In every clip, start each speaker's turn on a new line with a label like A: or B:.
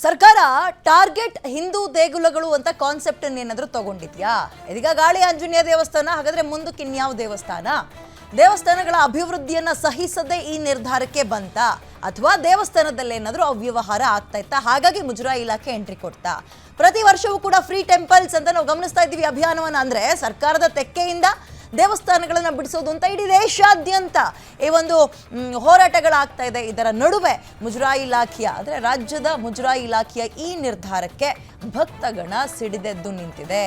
A: ಸರ್ಕಾರ ಟಾರ್ಗೆಟ್ ಹಿಂದೂ ದೇಗುಲಗಳು ಅಂತ ಕಾನ್ಸೆಪ್ಟ್ ಏನಾದರೂ ತಗೊಂಡಿದ್ಯಾ? ಇದೀಗ ಗಾಳಿ ಆಂಜನೇಯ ದೇವಸ್ಥಾನ, ಹಾಗಾದ್ರೆ ಮುಂದಕ್ಕೆ ಇನ್ಯಾವ ದೇವಸ್ಥಾನ? ದೇವಸ್ಥಾನಗಳ ಅಭಿವೃದ್ಧಿಯನ್ನ ಸಹಿಸದೆ ಈ ನಿರ್ಧಾರಕ್ಕೆ ಬಂತ? ಅಥವಾ ದೇವಸ್ಥಾನದಲ್ಲಿ ಏನಾದರೂ ಅವ್ಯವಹಾರ ಆಗ್ತಾ ಇತ್ತಾ? ಹಾಗಾಗಿ ಮುಜರಾಯಿ ಇಲಾಖೆ ಎಂಟ್ರಿ ಕೊಡ್ತಾ. ಪ್ರತಿ ವರ್ಷವೂ ಕೂಡ ಫ್ರೀ ಟೆಂಪಲ್ಸ್ ಅಂತ ನಾವು ಗಮನಿಸ್ತಾ ಇದ್ದೀವಿ ಅಭಿಯಾನವನ್ನ. ಅಂದ್ರೆ ಸರ್ಕಾರದ ತೆಕ್ಕೆಯಿಂದ ದೇವಸ್ಥಾನಗಳನ್ನು ಬಿಡಿಸೋದು ಅಂತ ಇಡೀ ದೇಶಾದ್ಯಂತ ಈ ಒಂದು ಹೋರಾಟಗಳಾಗ್ತಾ ಇದೆ. ಇದರ ನಡುವೆ ಮುಜರಾಯಿ ಇಲಾಖೆಯ, ಅಂದರೆ ರಾಜ್ಯದ ಮುಜರಾಯಿ ಇಲಾಖೆಯ ಈ ನಿರ್ಧಾರಕ್ಕೆ ಭಕ್ತಗಣ ಸಿಡಿದೆದ್ದು ನಿಂತಿದೆ.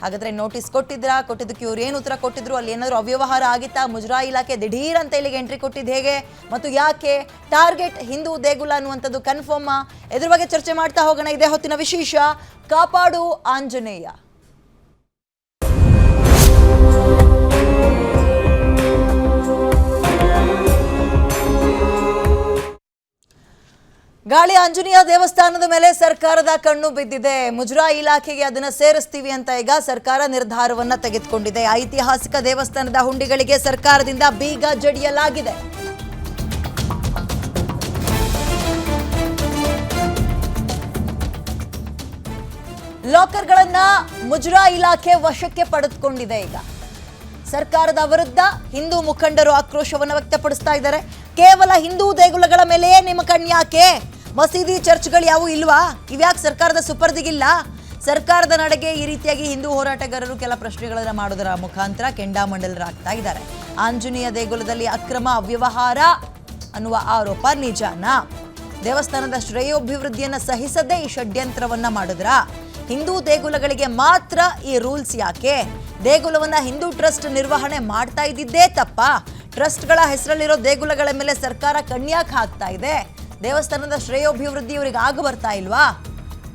A: ಹಾಗಾದ್ರೆ ನೋಟಿಸ್ ಕೊಟ್ಟಿದ್ರಾ? ಕೊಟ್ಟಿದ್ದಕ್ಕೆ ಇವ್ರು ಏನು ಉತ್ತರ ಕೊಟ್ಟಿದ್ರು? ಅಲ್ಲಿ ಏನಾದರೂ ಅವ್ಯವಹಾರ ಆಗಿತ್ತಾ? ಮುಜರಾಯಿ ಇಲಾಖೆ ದಿಢೀರ್ ಅಂತ ಇಲ್ಲಿಗೆ ಎಂಟ್ರಿ ಕೊಟ್ಟಿದ್ದು ಹೇಗೆ? ಮತ್ತು ಯಾಕೆ? ಟಾರ್ಗೆಟ್ ಹಿಂದೂ ದೇಗುಲ ಅನ್ನುವಂಥದ್ದು ಕನ್ಫರ್ಮ್ ಇದ್ರ ಬಗ್ಗೆ ಚರ್ಚೆ ಮಾಡ್ತಾ ಹೋಗೋಣ. ಇದೇ ಹೊತ್ತಿನ ವಿಶೇಷ. ಕಾಪಾಡು ಆಂಜನೇಯ. ಗಾಳಿ ಆಂಜನೇಯ ದೇವಸ್ಥಾನದ ಮೇಲೆ ಸರ್ಕಾರದ ಕಣ್ಣು ಬಿದ್ದಿದೆ. ಮುಜರಾಯಿ ಇಲಾಖೆಗೆ ಅದನ್ನ ಸೇರಿಸ್ತೀವಿ ಅಂತ ಈಗ ಸರ್ಕಾರ ನಿರ್ಧಾರವನ್ನ ತೆಗೆದುಕೊಂಡಿದೆ. ಐತಿಹಾಸಿಕ ದೇವಸ್ಥಾನದ ಹುಂಡಿಗಳಿಗೆ ಸರ್ಕಾರದಿಂದ ಬೀಗ ಜಡಿಯಲಾಗಿದೆ. ಲಾಕರ್ಗಳನ್ನ ಮುಜರಾಯಿ ಇಲಾಖೆ ವಶಕ್ಕೆ ಪಡೆದುಕೊಂಡಿದೆ ಈಗ. ಸರ್ಕಾರದ ವಿರುದ್ಧ ಹಿಂದೂ ಮುಖಂಡರು ಆಕ್ರೋಶವನ್ನು ವ್ಯಕ್ತಪಡಿಸ್ತಾ ಇದ್ದಾರೆ. ಕೇವಲ ಹಿಂದೂ ದೇಗುಲಗಳ ಮೇಲೆಯೇ ನಿಮ್ಮ ಕಣ್ಯಾಕೆ? ಮಸೀದಿ ಚರ್ಚ್ಗಳು ಯಾವು ಇಲ್ವಾ? ಇವ್ಯಾಕೆ ಸರ್ಕಾರದ ಸುಪರ್ದಿಗಿಲ್ಲ? ಸರ್ಕಾರದ ನಡೆಗೆ ಈ ರೀತಿಯಾಗಿ ಹಿಂದೂ ಹೋರಾಟಗಾರರು ಕೆಲ ಪ್ರಶ್ನೆಗಳನ್ನು ಮಾಡೋದರ ಮುಖಾಂತರ ಕೆಂಡಾಮಂಡಲರಾಗ್ತಾ ಇದ್ದಾರೆ. ಆಂಜನೇಯ ದೇಗುಲದಲ್ಲಿ ಅಕ್ರಮ ಅವ್ಯವಹಾರ ಅನ್ನುವ ಆರೋಪ ನಿಜಾನ? ದೇವಸ್ಥಾನದ ಶ್ರೇಯೋಭಿವೃದ್ಧಿಯನ್ನು ಸಹಿಸದೆ ಈ ಷಡ್ಯಂತ್ರವನ್ನ ಮಾಡಿದ್ರ? ಹಿಂದೂ ದೇಗುಲಗಳಿಗೆ ಮಾತ್ರ ಈ ರೂಲ್ಸ್ ಯಾಕೆ? ದೇಗುಲವನ್ನ ಹಿಂದೂ ಟ್ರಸ್ಟ್ ನಿರ್ವಹಣೆ ಮಾಡ್ತಾ ಇದ್ದಿದ್ದೇ ತಪ್ಪ? ಟ್ರಸ್ಟ್ಗಳ ಹೆಸರಲ್ಲಿರೋ ದೇಗುಲಗಳ ಮೇಲೆ ಸರ್ಕಾರ ಕಣ್ಯಾಕ್ ಹಾಕ್ತಾ ಇದೆ. ದೇವಸ್ಥಾನದ ಶ್ರೇಯೋಭಿವೃದ್ಧಿ ಇವರಿಗೆ ಆಗ ಬರ್ತಾ ಇಲ್ವಾ?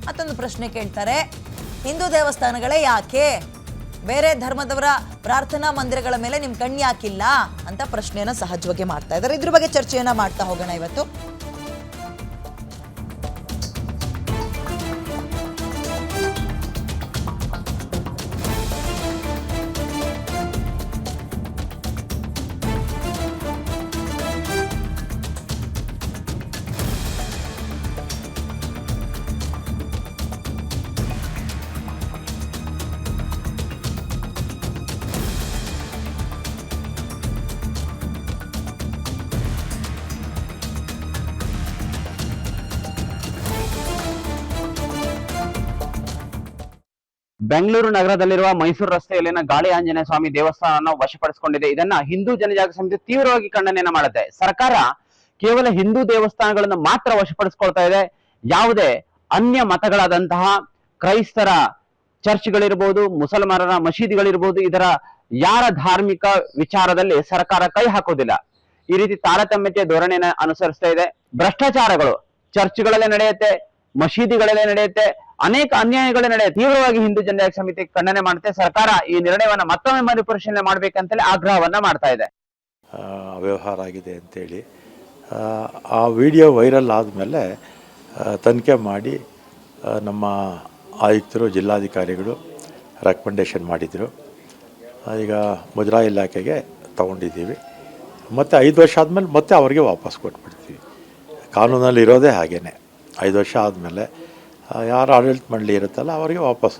A: ಮತ್ತೊಂದು ಪ್ರಶ್ನೆ ಕೇಳ್ತಾರೆ, ಹಿಂದೂ ದೇವಸ್ಥಾನಗಳೇ ಯಾಕೆ? ಬೇರೆ ಧರ್ಮದವರ ಪ್ರಾರ್ಥನಾ ಮಂದಿರಗಳ ಮೇಲೆ ನಿಮ್ ಕಣ್ಣು ಯಾಕಿಲ್ಲ? ಅಂತ ಪ್ರಶ್ನೆಯನ್ನ ಸಹಜವಾಗಿ ಮಾಡ್ತಾ ಇದ್ದಾರೆ. ಇದ್ರ ಬಗ್ಗೆ ಚರ್ಚೆಯನ್ನ ಮಾಡ್ತಾ ಹೋಗೋಣ ಇವತ್ತು.
B: ಬೆಂಗಳೂರು ನಗರದಲ್ಲಿರುವ ಮೈಸೂರು ರಸ್ತೆಯಲ್ಲಿನ ಗಾಳಿ ಆಂಜನೇಯ ಸ್ವಾಮಿ ದೇವಸ್ಥಾನವನ್ನು ವಶಪಡಿಸಿಕೊಂಡಿದೆ. ಇದನ್ನ ಹಿಂದೂ ಜನಜಾಗ ಸಮಿತಿ ತೀವ್ರವಾಗಿ ಖಂಡನೆಯನ್ನ ಮಾಡುತ್ತೆ. ಸರ್ಕಾರ ಕೇವಲ ಹಿಂದೂ ದೇವಸ್ಥಾನಗಳನ್ನು ಮಾತ್ರ ವಶಪಡಿಸಿಕೊಳ್ತಾ ಇದೆ. ಯಾವುದೇ ಅನ್ಯ ಮತಗಳಾದಂತಹ ಕ್ರೈಸ್ತರ ಚರ್ಚ್ಗಳಿರ್ಬೋದು, ಮುಸಲ್ಮಾನರ ಮಸೀದಿಗಳಿರ್ಬೋದು, ಇದರ ಯಾರ ಧಾರ್ಮಿಕ ವಿಚಾರದಲ್ಲಿ ಸರ್ಕಾರ ಕೈ ಹಾಕೋದಿಲ್ಲ ಈ ರೀತಿ ತಾರತಮ್ಯತೆ ಧೋರಣೆಯನ್ನ ಅನುಸರಿಸ್ತಾ ಇದೆ. ಭ್ರಷ್ಟಾಚಾರಗಳು ಚರ್ಚ್ಗಳಲ್ಲೇ ನಡೆಯುತ್ತೆ. ಮಸೀದಿಗಳಲ್ಲೇ ನಡೆಯುತ್ತೆ. ಅನೇಕ ಅನ್ಯಾಯಗಳು ನಡೆಯುತ್ತೆ ತೀವ್ರವಾಗಿ ಹಿಂದೂ ಜನ ಸಮಿತಿ ಖಂಡನೆ ಮಾಡುತ್ತೆ. ಸರ್ಕಾರ ಈ ನಿರ್ಣಯವನ್ನು ಮತ್ತೊಮ್ಮೆ ಮರುಪರಿಶೀಲನೆ ಮಾಡ್ಬೇಕಂತೇಳಿ ಆಗ್ರಹವನ್ನ ಮಾಡ್ತಾ ಇದೆ.
C: ಅವ್ಯವಹಾರ ಆಗಿದೆ ಅಂತೇಳಿ. ಆ ವಿಡಿಯೋ ವೈರಲ್ ಆದಮೇಲೆ ತನಿಖೆ ಮಾಡಿ ನಮ್ಮ ಆಯುಕ್ತರು, ಜಿಲ್ಲಾಧಿಕಾರಿಗಳು ರೆಕಮೆಂಡೇಷನ್ ಮಾಡಿದರು. ಈಗ ಮುಜರಾ ಇಲಾಖೆಗೆ ತಗೊಂಡಿದ್ದೀವಿ. ಮತ್ತು ಐದು ವರ್ಷ ಆದಮೇಲೆ ಮತ್ತೆ ಅವರಿಗೆ ವಾಪಸ್ ಕೊಟ್ಬಿಡ್ತೀವಿ. ಕಾನೂನಲ್ಲಿ ಇರೋದೇ ಹಾಗೇ ಐದು ವರ್ಷ ಆದಮೇಲೆ ಯಾರು ಆಡಳಿತ ಮಂಡಳಿ ಇರುತ್ತಲ್ಲ ಅವರಿಗೆ ವಾಪಸ್ಸು